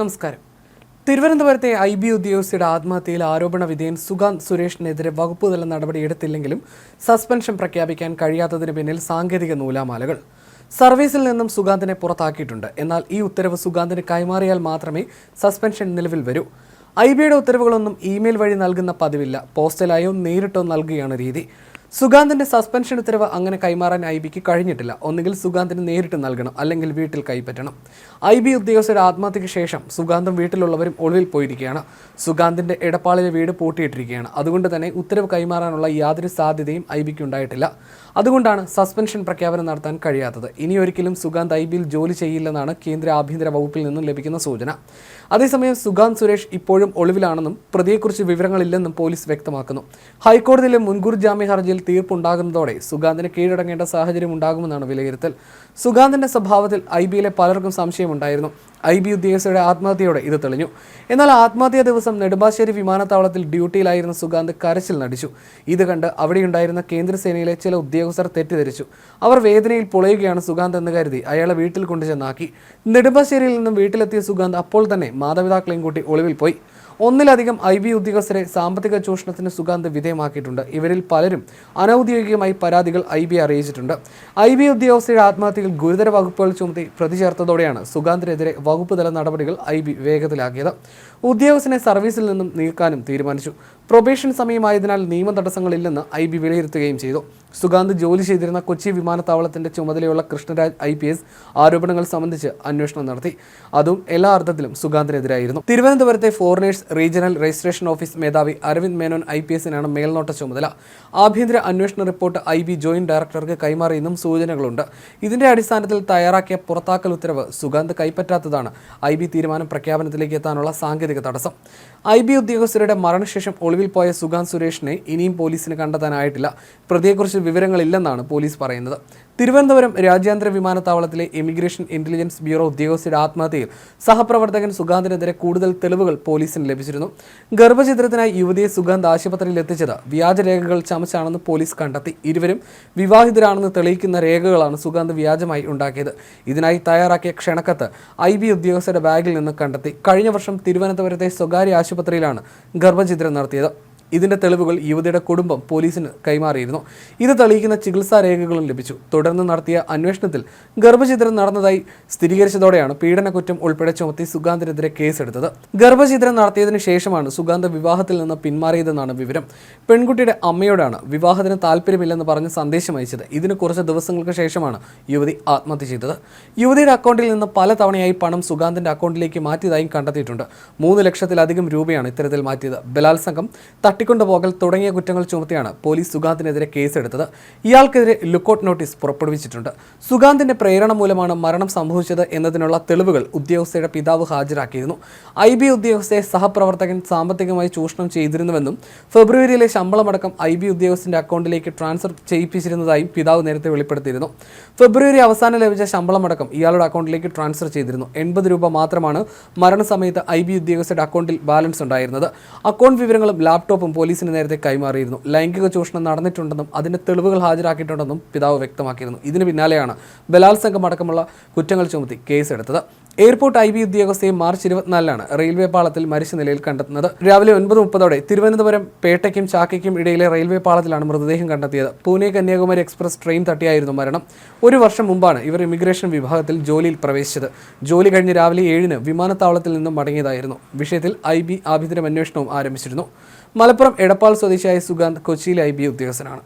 നമസ്കാരം. തിരുവനന്തപുരത്തെ I B ഉദ്യോഗസ്ഥയുടെ ആത്മഹത്യയിൽ ആരോപണ വിധേയൻ സുഗാന്ത് സുരേഷിനെതിരെ വകുപ്പുതല നടപടിയെടുത്തില്ലെങ്കിലും സസ്പെൻഷൻ പ്രഖ്യാപിക്കാൻ കഴിയാത്തതിന് പിന്നിൽ സാങ്കേതിക നൂലാമാലകൾ. സർവീസിൽ നിന്നും സുഗാന്തിനെ പുറത്താക്കിയിട്ടുണ്ട്. എന്നാൽ ഈ ഉത്തരവ് സുഗാന്തിന് കൈമാറിയാൽ മാത്രമേ സസ്പെൻഷൻ നിലവിൽ വരൂ. ഐ ബിയുടെ ഉത്തരവുകളൊന്നും ഇമെയിൽ വഴി നൽകുന്ന പതിവില്ല. പോസ്റ്റലായോ നേരിട്ടോ നൽകുകയാണ് രീതി. സുഗാന്തിന്റെ സസ്പെൻഷൻ ഉത്തരവ് അങ്ങനെ കൈമാറാൻ ഐ ബിക്ക് കഴിഞ്ഞിട്ടില്ല. ഒന്നുകിൽ സുഗാന്തിന് നേരിട്ട് നൽകണം അല്ലെങ്കിൽ വീട്ടിൽ കൈപ്പറ്റണം. ഐ ബി ഉദ്യോഗസ്ഥരുടെ ആത്മഹത്യയ്ക്ക് ശേഷം സുഗാന്തും വീട്ടിലുള്ളവരും ഒളിവിൽ പോയിരിക്കുകയാണ്. സുഗാന്തിന്റെ എടപ്പാളിലെ വീട് പൂട്ടിയിട്ടിരിക്കുകയാണ്. അതുകൊണ്ട് തന്നെ ഉത്തരവ് കൈമാറാനുള്ള യാതൊരു സാധ്യതയും ഐ ബിക്ക് ഉണ്ടായിട്ടില്ല. അതുകൊണ്ടാണ് സസ്പെൻഷൻ പ്രഖ്യാപനം നടത്താൻ കഴിയാത്തത്. ഇനി ഒരിക്കലും സുഗാന്ത് ഐ ബിയിൽ ജോലി ചെയ്യില്ലെന്നാണ് കേന്ദ്ര ആഭ്യന്തര വകുപ്പിൽ നിന്നും ലഭിക്കുന്ന സൂചന. അതേസമയം സുഗാന്ത് സുരേഷ് ഇപ്പോഴും ഒളിവിലാണെന്നും പ്രതിയെക്കുറിച്ച് വിവരങ്ങളില്ലെന്നും പോലീസ് വ്യക്തമാക്കുന്നു. ഹൈക്കോടതിയിലെ മുൻകൂർ ജാമ്യ ഹർജിയിൽ തീർപ്പുണ്ടാകുന്നതോടെ സുഗാന്തിന് കീഴടങ്ങേണ്ട സാഹചര്യം ഉണ്ടാകുമെന്നാണ് വിലയിരുത്തൽ. സുഗാന്തിന്റെ സ്വഭാവത്തിൽ ഐ ബിയിലെ പലർക്കും സംശയമുണ്ടായിരുന്നു. ഐ ബി ഉദ്യോഗസ്ഥയുടെ ആത്മഹത്യയോടെ ഇത് തെളിഞ്ഞു. എന്നാൽ ആത്മഹത്യാ ദിവസം നെടുമ്പാശ്ശേരി വിമാനത്താവളത്തിൽ ഡ്യൂട്ടിയിലായിരുന്ന സുഗാന്ത് കരച്ചിൽ നടിച്ചു. ഇത് കണ്ട് അവിടെയുണ്ടായിരുന്ന കേന്ദ്രസേനയിലെ ചില ഉദ്യോഗസ്ഥർ തെറ്റിദ്ധരിച്ചു. അവർ വേദനയിൽ പൊളയുകയാണ് സുഗാന്ത് എന്ന് കരുതി അയാളെ വീട്ടിൽ കൊണ്ടുചെന്നാക്കി. നെടുമ്പാശ്ശേരിയിൽ നിന്നും വീട്ടിലെത്തിയ സുഗാന്ത് അപ്പോൾ തന്നെ മാതാപിതാക്കളെയും കൂട്ടി ഒളിവിൽ പോയി. ഒന്നിലധികം ഐ ബി ഉദ്യോഗസ്ഥരെ സാമ്പത്തിക ചൂഷണത്തിന് സുഗാന്ത് വിധേയമാക്കിയിട്ടുണ്ട്. ഇവരിൽ പലരും അനൌദ്യോഗികമായി പരാതികൾ ഐ ബി അറിയിച്ചിട്ടുണ്ട്. ഐ ബി ഉദ്യോഗസ്ഥയുടെ ആത്മഹത്യയിൽ ഗുരുതര വകുപ്പുകൾ ചുമത്തി പ്രതി ചേർത്തതോടെയാണ് സുഗാന്തിനെതിരെ വകുപ്പ് തല നടപടികൾ ഐ ബി വേഗത്തിലാക്കിയത്. ഉദ്യോഗസ്ഥനെ സർവീസിൽ നിന്നും നീക്കാനും തീരുമാനിച്ചു. പ്രൊബേഷൻ സമയമായതിനാൽ നിയമ തടസ്സങ്ങളില്ലെന്ന് ഐ ബി വിലയിരുത്തുകയും ചെയ്തു. സുഗാന്ത് ജോലി ചെയ്തിരുന്ന കൊച്ചി വിമാനത്താവളത്തിന്റെ ചുമതലയുള്ള കൃഷ്ണരാജ് ഐ പി എസ് ആരോപണങ്ങൾ സംബന്ധിച്ച് അന്വേഷണം നടത്തി. അതും എല്ലാ അർത്ഥത്തിലും സുഗാന്തിനെതിരായിരുന്നു. തിരുവനന്തപുരത്തെ ഫോറിനേഴ്സ് റീജിയണൽ രജിസ്ട്രേഷൻ ഓഫീസ് മേധാവി അരവിന്ദ് മേനോൻ ഐ പി എസിനാണ് മേൽനോട്ട ചുമതല. ആഭ്യന്തര അന്വേഷണ റിപ്പോർട്ട് ഐ ബി ജോയിന്റ് ഡയറക്ടർക്ക് കൈമാറിയെന്നും സൂചനകളുണ്ട്. ഇതിന്റെ അടിസ്ഥാനത്തിൽ തയ്യാറാക്കിയ പുറത്താക്കൽ ഉത്തരവ് സുഗാന്ത് കൈപ്പറ്റാത്തതാണ് ഐ ബി തീരുമാനം പ്രഖ്യാപനത്തിലേക്ക് എത്താനുള്ള സാങ്കേതിക തടസ്സം. ഐ ബി ഉദ്യോഗസ്ഥരുടെ മരണശേഷം ഒളിവിൽ പോയ സുഗാന്ത് സുരേഷിനെ ഇനിയും പോലീസിന് കണ്ടെത്താനായിട്ടില്ല. പ്രതിയെക്കുറിച്ച് വിവരങ്ങളില്ലെന്നാണ് പോലീസ് പറയുന്നത്. തിരുവനന്തപുരം രാജ്യാന്തര വിമാനത്താവളത്തിലെ ഇമിഗ്രേഷൻ ഇന്റലിജൻസ് ബ്യൂറോ ഉദ്യോഗസ്ഥരുടെ ആത്മഹത്യയിൽ സഹപ്രവർത്തകൻ സുഗാന്തിനെതിരെ കൂടുതൽ തെളിവുകൾ പോലീസിന് ലഭിച്ചിരുന്നു. ഗർഭചിത്രത്തിനായി യുവതിയെ സുഗാന്ത് ആശുപത്രിയിൽ എത്തിച്ചത് വ്യാജരേഖകൾ ചമച്ചാണെന്ന് പോലീസ് കണ്ടെത്തി. ഇരുവരും വിവാഹിതരാണെന്ന് തെളിയിക്കുന്ന രേഖകളാണ് സുഗാന്ത് വ്യാജമായി ഉണ്ടാക്കിയത്. ഇതിനായി തയ്യാറാക്കിയ ക്ഷണക്കത്ത് ഐ ബി ഉദ്യോഗസ്ഥരുടെ ബാഗിൽ നിന്ന് കണ്ടെത്തി. കഴിഞ്ഞ വർഷം തിരുവനന്തപുരത്തെ സ്വകാര്യ ആശുപത്രിയിലാണ് ഗർഭചിത്രം നടത്തിയത്. ഇതിന്റെ തെളിവുകൾ യുവതിയുടെ കുടുംബം പോലീസിന് കൈമാറിയിരുന്നു. ഇത് തെളിയിക്കുന്ന ചികിത്സാ രേഖകളും ലഭിച്ചു. തുടർന്ന് നടത്തിയ അന്വേഷണത്തിൽ ഗർഭചിത്രം നടന്നതായി സ്ഥിരീകരിച്ചതോടെയാണ് പീഡന കുറ്റം ഉൾപ്പെടെ ചുമത്തി സുഗാന്തിനെതിരെ കേസെടുത്തത്. ഗർഭചിത്രം നടത്തിയതിനു ശേഷമാണ് സുഗാന്ത് വിവാഹത്തിൽ നിന്ന് പിന്മാറിയതെന്നാണ് വിവരം. പെൺകുട്ടിയുടെ അമ്മയോടാണ് വിവാഹത്തിന് താല്പര്യമില്ലെന്ന് പറഞ്ഞ് സന്ദേശം അയച്ചത്. ഇതിന് കുറച്ച് ദിവസങ്ങൾക്ക് ശേഷമാണ് യുവതി ആത്മഹത്യ ചെയ്തത്. യുവതിയുടെ അക്കൗണ്ടിൽ നിന്ന് പല തവണയായി പണം സുഗാന്തിന്റെ അക്കൗണ്ടിലേക്ക് മാറ്റിയതായും കണ്ടെത്തിയിട്ടുണ്ട്. മൂന്ന് ലക്ഷത്തിലധികം രൂപയാണ് ഇത്തരത്തിൽ മാറ്റിയത്. ബലാത്സംഗം തട്ടിക്കൊണ്ടുപോകൽ തുടങ്ങിയ കുറ്റങ്ങൾ ചുമത്തിയാണ് പോലീസ് സുഗാന്തിനെതിരെ കേസെടുത്തത്. ഇയാൾക്കെതിരെ ലുക്കൌട്ട് നോട്ടീസ് പുറപ്പെടുവിച്ചിട്ടുണ്ട്. സുഗാന്തിന്റെ പ്രേരണ മൂലമാണ് മരണം സംഭവിച്ചത് എന്നതിനുള്ള തെളിവുകൾ ഉദ്യോഗസ്ഥയുടെ പിതാവ് ഹാജരാക്കിയിരുന്നു. ഐ ബി ഉദ്യോഗസ്ഥയെ സഹപ്രവർത്തകൻ സാമ്പത്തികമായി ചൂഷണം ചെയ്തിരുന്നുവെന്നും ഫെബ്രുവരിയിലെ ശമ്പളമടക്കം ഐ ബി ഉദ്യോഗസ്ഥന്റെ അക്കൗണ്ടിലേക്ക് ട്രാൻസ്ഫർ ചെയ്യിപ്പിച്ചിരുന്നതായും പിതാവ് നേരത്തെ വെളിപ്പെടുത്തിയിരുന്നു. ഫെബ്രുവരി അവസാനം ലഭിച്ച ശമ്പളമടക്കം ഇയാളുടെ അക്കൗണ്ടിലേക്ക് ട്രാൻസ്ഫർ ചെയ്തിരുന്നു. എൺപത് രൂപ മാത്രമാണ് മരണസമയത്ത് ഐ ബി ഉദ്യോഗസ്ഥയുടെ അക്കൗണ്ടിൽ ബാലൻസ് ഉണ്ടായിരുന്നത്. അക്കൗണ്ട് വിവരങ്ങളും ലാപ്ടോപ്പും പോലീസിന് നേരത്തെ കൈമാറിയിരുന്നു. ലൈംഗിക ചൂഷണം നടന്നിട്ടുണ്ടെന്നും അതിന്റെ തെളിവുകൾ ഹാജരാക്കിയിട്ടുണ്ടെന്നും പിതാവ് വ്യക്തമാക്കിയിരുന്നു. ഇതിന് പിന്നാലെയാണ് ബലാത്സംഗം അടക്കമുള്ള കുറ്റങ്ങൾ ചുമത്തി കേസെടുത്തത്. എയർപോർട്ട് ഐ ബി ഉദ്യോഗസ്ഥയെ മാർച്ച് ഇരുപത്തിനാലിലാണ് റെയിൽവേ പാളത്തിൽ മരിച്ച നിലയിൽ കണ്ടെത്തുന്നത്. രാവിലെ ഒൻപത് മുപ്പതോടെ തിരുവനന്തപുരം പേട്ടയ്ക്കും ചാക്കയ്ക്കും ഇടയിലെ റെയിൽവേ പാളത്തിലാണ് മൃതദേഹം കണ്ടെത്തിയത്. പൂനെ കന്യാകുമാരി എക്സ്പ്രസ് ട്രെയിൻ തട്ടിയായിരുന്നു മരണം. ഒരു വർഷം മുമ്പാണ് ഇവർ ഇമിഗ്രേഷൻ വിഭാഗത്തിൽ ജോലിയിൽ പ്രവേശിച്ചത്. ജോലി കഴിഞ്ഞ് രാവിലെ ഏഴിന് വിമാനത്താവളത്തിൽ നിന്നും മടങ്ങിയതായിരുന്നു. വിഷയത്തിൽ ഐ ബി ആഭ്യന്തര അന്വേഷണവും ആരംഭിച്ചിരുന്നു. മലപ്പുറം എടപ്പാൾ സ്വദേശിയായ സുഗാന്ത് കൊച്ചിയിലെ ഐ ബി ഉദ്യോഗസ്ഥനാണ്.